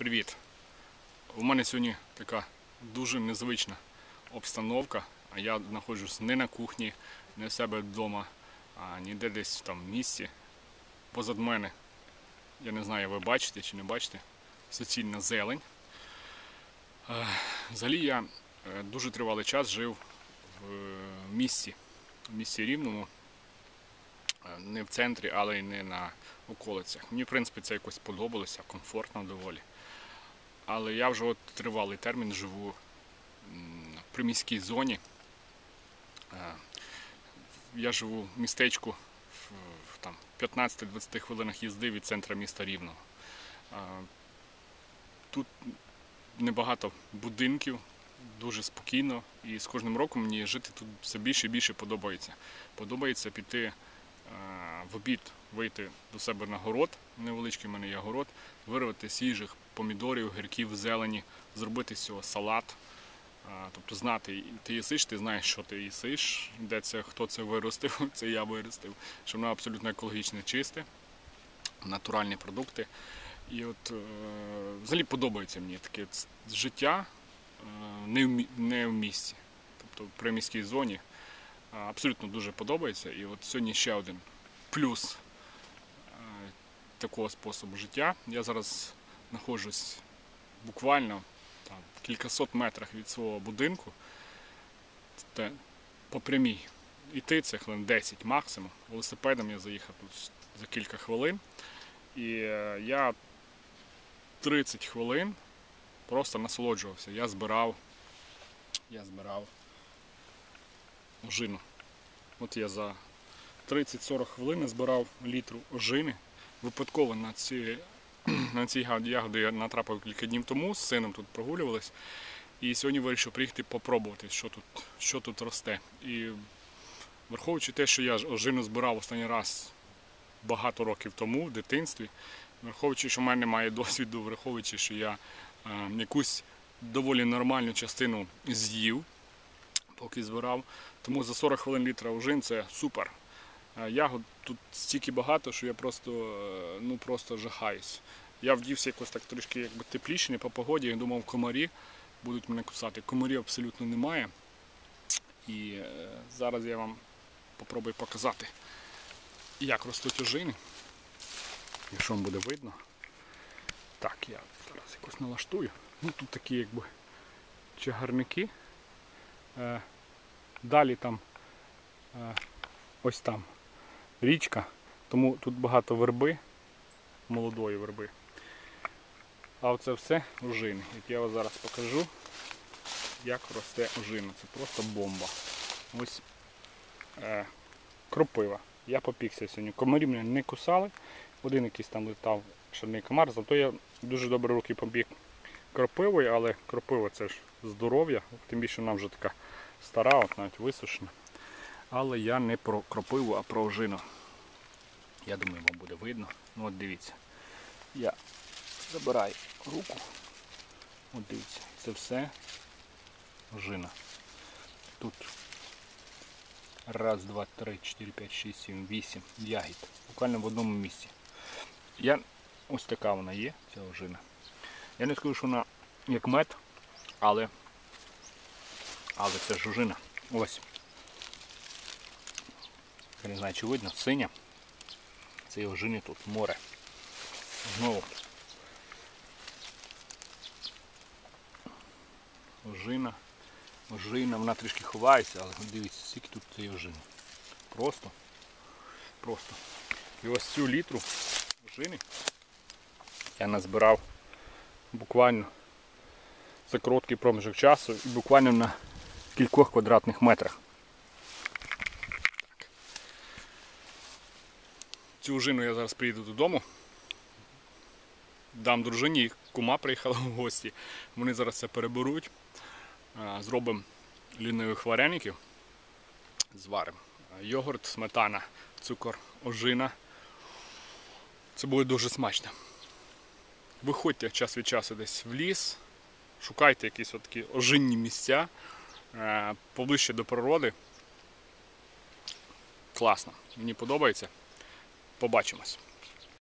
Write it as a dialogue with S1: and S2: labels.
S1: Привіт! У мене сьогодні така дуже незвична обстановка. Я знаходжусь не на кухні, не в себе вдома, а ніде десь там в місті. Позад мене, я не знаю, ви бачите чи не бачите, суцільна зелень. Е, Взагалі я е, дуже тривалий час жив в е, місті, в місті Рівному. Е, Не в центрі, але й не на околицях. Мені, в принципі, це якось подобалося, комфортно доволі. Але я вже от тривалий термін живу в приміській зоні. Е, Я живу в містечку в, в там, 15-20 хвилинах їзди від центра міста Рівного. Е, Тут небагато будинків, дуже спокійно, і з кожним роком мені жити тут все більше і більше подобається. Подобається піти в обід, вийти до себе на город, невеличкий в мене є город, вирвати свіжих помідорів, гірків, зелені, зробити з цього салат. Тобто знати, ти їсиш, ти знаєш, що ти їсиш, де це, хто це виростив, це я виростив, що воно абсолютно екологічне, чисте, натуральні продукти. І от е, взагалі подобається мені таке життя е, не в місті, тобто в приміській зоні. Абсолютно дуже подобається. І от сьогодні ще один плюс е, такого способу життя. Я зараз знаходжусь буквально там, в кількасот метрах від свого будинку. Це по прямій. Іти це хвилин 10 максимум. Велосипедом я заїхав тут за кілька хвилин. І е, я 30 хвилин просто насолоджувався. Я збирав, я збирав ожину. От я за 30-40 хвилин збирав літру ожини. Випадково на ці, на ці ягоди- я натрапив кілька днів тому, з сином тут прогулювались. І сьогодні вирішив приїхати попробувати, що тут, що тут росте. І враховуючи те, що я ожину збирав останній раз багато років тому, в дитинстві, враховуючи, що в мене немає досвіду, враховуючи, що я е, якусь доволі нормальну частину з'їв, поки збирав. Тому за 40 хвилин літра ожин це супер. Е, Ягод тут стільки багато, що я просто, е, ну, просто жахаюсь. Я вдівся якось так трішки якби тепліше, не по погоді, я думав, комарі будуть мене кусати. Комарів абсолютно немає. І е, зараз я вам попробую показати, як ростуть ожини. Якщо вам буде видно. Так, я зараз якось налаштую. Ну тут такі якби чагарники. Е, далі там е, ось там річка, тому тут багато верби, молодої верби. А оце все ожини. Як я вам зараз покажу, як росте ожина. Це просто бомба. Ось е, кропива. Я попікся сьогодні. Комарі мене не кусали. Один якийсь там летав шальний комар, зато я дуже добре руки побіг кропивою, але кропива це ж здоров'я, тим більше вона вже така стара, от навіть висушена. Але я не про кропиву, а про ожину. Я думаю, вам буде видно. Ну от дивіться. Я забираю руку. От дивіться, це все ожина. Тут раз, два, три, чотири, п'ять, шість, сім, вісім ягід. Буквально в одному місці. Я ось така вона є, ця ожина. Я не скажу, що вона як мед, але, але це ж ожина. Ось. Я не знаю, чи видно, синя. Це ожини тут море. Знову. Ожина. Ожина, вона трішки ховається, але дивіться, скільки тут цієї ожини. Просто. Просто. І ось цю літру ожини я назбирав буквально за короткий проміжок часу і буквально на кількох квадратних метрах. Цю ожину я зараз приїду додому. Дам дружині, кума приїхала в гості. Вони зараз це переберуть. Зробимо лінивих вареників. Зваримо. Йогурт, сметана, цукор, ожина. Це буде дуже смачно. Виходьте час від часу десь в ліс, шукайте якісь такі ожинні місця е, поближче до природи. Класно. Мені подобається. Побачимось.